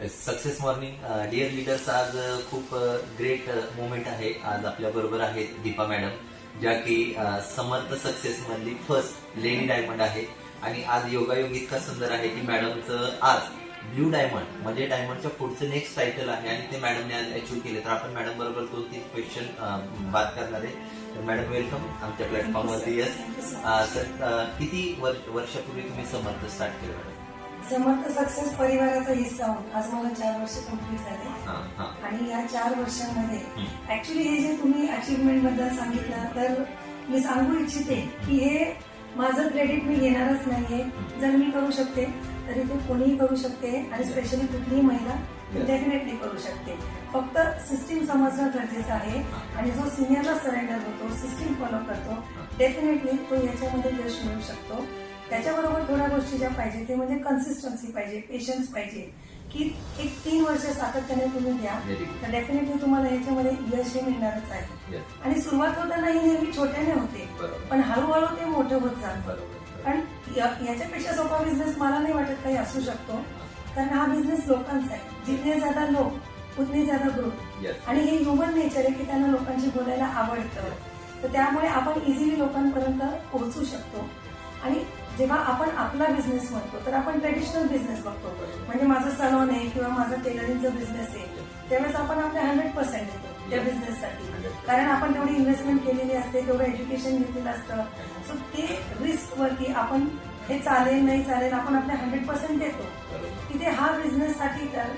Success morning dear leaders आज अ, खूप great moment आहे. आज आपल्या बरोबर आहेत दीपा मॅडम ज्या की समर्थ सक्सेस मधली फर्स्ट लेडी डायमंड आहे. आणि आज योगायोग इतका सुंदर आहे की मॅडमचं आज ब्ल्यू डायमंड म्हणजे डायमंडच्या पुढचं नेक्स्ट टायटल आहे आणि ते मॅडमने आज अचीव्ह केले. तर आपण मॅडम बरोबर दोन तीन क्वेश्चन बात करणार आहे. तर मॅडम वेलकम आमच्या प्लॅटफॉर्मवरती यस सर अ, किती वर्ष वर्षापूर्वी तुम्ही समर्थ स्टार्ट केलं मॅडम समर्थ सक्सेस परिवाराचा हिस्सा होऊन आज मला चार वर्ष कंप्लीट झाले. आणि या चार वर्षांमध्ये. ऍक्च्युली हे जे तुम्ही अचीवमेंटबद्दल सांगितलं तर मी सांगू इच्छिते की हे माझं क्रेडिट मी घेणारच नाहीये. जर मी करू शकते तरी ते कोणीही करू शकते आणि स्पेशली कुठलीही महिला. डेफिनेटली करू शकते. फक्त सिस्टीम समजणं गरजेचं आहे आणि जो सिनियरला सरेंडर होतो सिस्टीम फॉलो करतो डेफिनेटली तो याच्यामध्ये यश मिळू शकतो. त्याच्याबरोबर थोड्या गोष्टी ज्या पाहिजे ते म्हणजे कन्सिस्टन्सी पाहिजे पेशन्स पाहिजे. की एक तीन वर्ष सातत्याने तुम्ही द्या. तर डेफिनेटली तुम्हाला याच्यामध्ये यश हे मिळणारच आहे. आणि सुरुवात होताना ही नेहमी छोट्याने होते पण हळूहळू ते मोठं होत जातं. या- याच्यापेक्षा सोपा बिझनेस मला नाही वाटत काही असू शकतो कारण हा बिझनेस लोकांचा आहे. जितने ज्यादा लोक उतने ज्यादा ग्रुप आणि हे ह्युमन नेचर आहे की त्यांना लोकांशी बोलायला आवडतं. तर त्यामुळे आपण इझिली लोकांपर्यंत पोहोचू शकतो. आणि जेव्हा आपण आपला बिझनेस म्हणतो तर आपण ट्रेडिशनल बिझनेस बघतो. म्हणजे माझं सलॉन आहे किंवा माझा टेलरिंगचा बिझनेस आहे त्यावेळेस आपण आपले हंड्रेड पर्सेंट देतो त्या बिझनेससाठी कारण आपण तेवढी इन्व्हेस्टमेंट केलेली असते तेवढं एज्युकेशन घेतलेलं असतं. सो ते रिस्क वरती आपण हे चालेल नाही चालेल आपण आपले हंड्रेड पर्सेंट देतो. तिथे हा बिझनेस साठी तर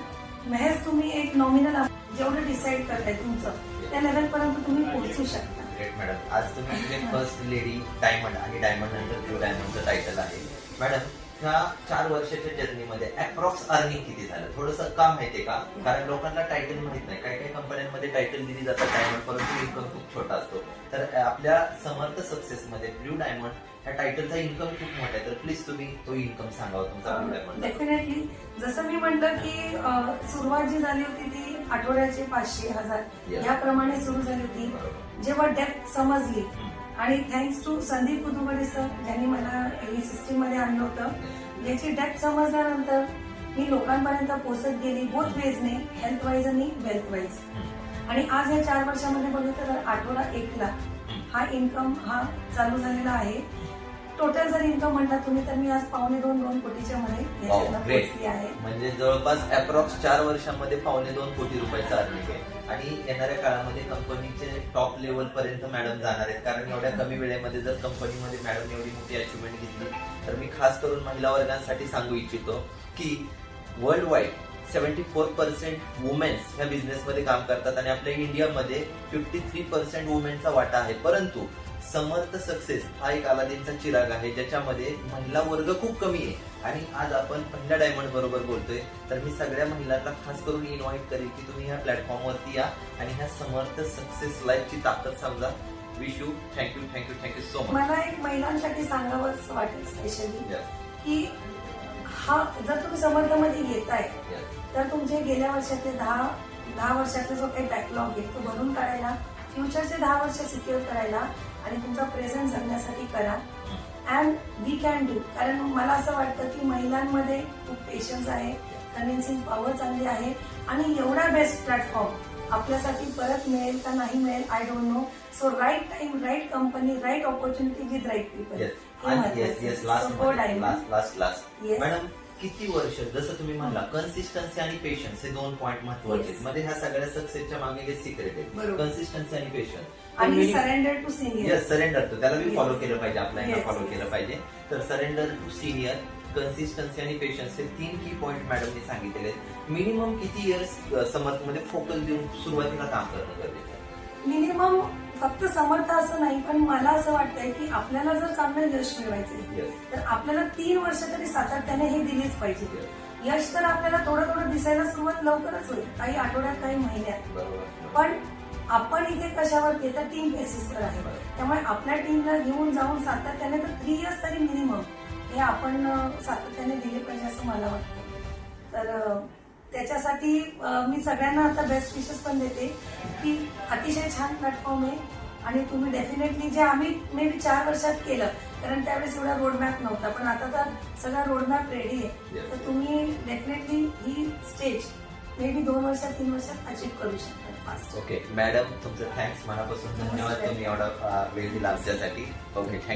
महज तुम्ही एक नॉमिनल जेवढं डिसाईड करताय तुमचं त्या लेवल पर्यंत तुम्ही पोहोचू शकता. ग्रेट मॅडम आज तुम्ही फर्स्ट लेडी डायमंड आणि डायमंड नंतर ब्लू डायमंडचं टायटल आहे. मॅडम ह्या चार वर्षाच्या जर्नीमध्ये अप्रॉक्स अर्निंग किती झालं? थोडस का माहितीये का? कारण लोकांना टायटल माहीत नाही. काही काही कंपन्यांमध्ये टायटल दिली जातात डायमंड परंतु इन्कम खूप छोटा असतो. तर आपल्या समर्थ सक्सेस मध्ये ब्ल्यू डायमंड ह्या टायटलचा इन्कम खूप मोठा आहे. तर प्लीज तुम्ही तो इन्कम सांगावा हो तुमचा ब्ल्यू डायमंड डेफिनेटली जसं मी म्हटलं की सुरुवात जी झाली होती ती आठवड्याचे पाचशे हजार. याप्रमाणे सुरू झाली होती. जेव्हा डेप्थ समजली आणि thanks to Sandeep Kutubre sir ज्यांनी मला ही सिस्टीममध्ये आणलं होतं. याची डेप्थ समजल्यानंतर मी लोकांपर्यंत पोहोचत गेली बोथ वेजने हेल्थ वाईज आणि वेल्थ वाईज आणि आज या चार वर्षामध्ये बघितलं तर आठवडा एकला हा इन्कम हा चालू झालेला आहे. टोटल जर इन्कम म्हणता तुम्ही तर मी आज पावणे दोन दोन कोटीच्या मध्ये याच्यातनं पोहोचली आहे. म्हणजे जवळपास अप्रॉक्स चार वर्षामध्ये पावणे दोन कोटी रुपयाचा अर्निंग आहे. आणि येणाऱ्या काळामध्ये कंपनीचे टॉप लेवल पर्यंत मॅडम जाणार आहेत. कारण एवढ्या कमी वेळेमध्ये जर कंपनीमध्ये मॅडम एवढी मोठी अचिव्हमेंट घेतली तर मी खास करून महिला वर्गांसाठी सांगू इच्छितो की world wide seventy four percent women's ह्या बिझनेसमध्ये काम करतात. आणि आपल्या इंडियामध्ये फिफ्टी थ्री पर्सेंट वुमेनचा वाटा आहे. परंतु समर्थ सक्सेस हा एक अलादीनचा चिराग आहे ज्याच्यामध्ये महिला वर्ग खूप कमी आहे. आणि आज आपण पहिल्या डायमंड बरोबर बोलतोय. तर मी सगळ्या महिलांना खास करून इन्व्हाइट करेन की तुम्ही ह्या प्लॅटफॉर्मवरती या आणि ह्या समर्थ सक्सेस लाईफची ताकद समजा. Wish you thank you thank you thank you so much मला एक महिलांसाठी सांगावंच वाटेल स्पेशली की हा जर तुम्ही समर्थमध्ये घेताय तर तुमचे गेल्या वर्षातले दहा दहा वर्षातला जो काही बॅकलॉग आहे तो भरून काढायला फ्युचरचे दहा वर्ष सिक्युअर करायला आणि तुमचा प्रेझेंट जगण्यासाठी करा. अँड वी कॅन डू कारण मला असं वाटतं की महिलांमध्ये खूप पेशन्स आहे कन्व्हिन्सिंग पॉवर चांगली आहे. आणि एवढा बेस्ट प्लॅटफॉर्म आपल्यासाठी परत मिळेल का नाही मिळेल I don't know so right time right company right opportunity with right people yes yes last last last last Yes. Madam किती वर्ष? जसं तुम्ही म्हणला कन्सिस्टन्सी आणि पेशन्स हे दोन पॉईंट महत्त्वाचे आहेत. ह्या सगळ्या सक्सेसच्या मागे हे सिक्रेट आहे बरोबर. कन्सिस्टन्सी आणि पेशन्स आणि surrender to senior yes surrender तो त्याला Yes. फॉलो केलं पाहिजे आपल्याला Yes, फॉलो yes. केलं पाहिजे. तर सरेंडर टू सिनियर कन्सिस्टन्सी आणि पेशन्स हे तीन की पॉईंट मॅडमने सांगितलेले आहेत. मिनिमम किती इयर्स समर्थमध्ये फोकस देऊन सुरुवातीला काम करणं गरजेचं आहे? मिनिमम फक्त समर्थ असं नाही पण मला असं वाटतंय की आपल्याला जर चांगलं यश मिळवायचंय Yes. तर आपल्याला तीन वर्ष तरी सातत्याने हे दिलीच पाहिजे. यश तर आपल्याला थोडं थोडं दिसायला सुरुवात लवकरच होईल काही आठवड्यात काही महिन्यात. पण आपण इथे कशावर तर टीम बेसिसवर आहे. त्यामुळे आपल्या टीमला घेऊन जाऊन सातत्याने तर थ्री इयर्स तरी मिनिमम हे आपण सातत्याने दिले पाहिजे असं मला वाटतं. तर त्याच्यासाठी मी सगळ्यांना आता बेस्ट विशेस पण देते की अतिशय छान प्लॅटफॉर्म आहे आणि तुम्ही डेफिनेटली जे आम्ही मे बी चार वर्षात केलं कारण त्यावेळेस एवढा रोडमॅप नव्हता पण आता तर सगळा रोडमॅप रेडी आहे. तर तुम्ही definitely he stage may be दोन वर्षात तीन वर्षात अचीव्ह करू फास्ट ओके मॅडम तुमचं थँक्स मनापासून धन्यवाद. तुम्ही एवढा वेळ दिला आमच्यासाठी. Okay thank you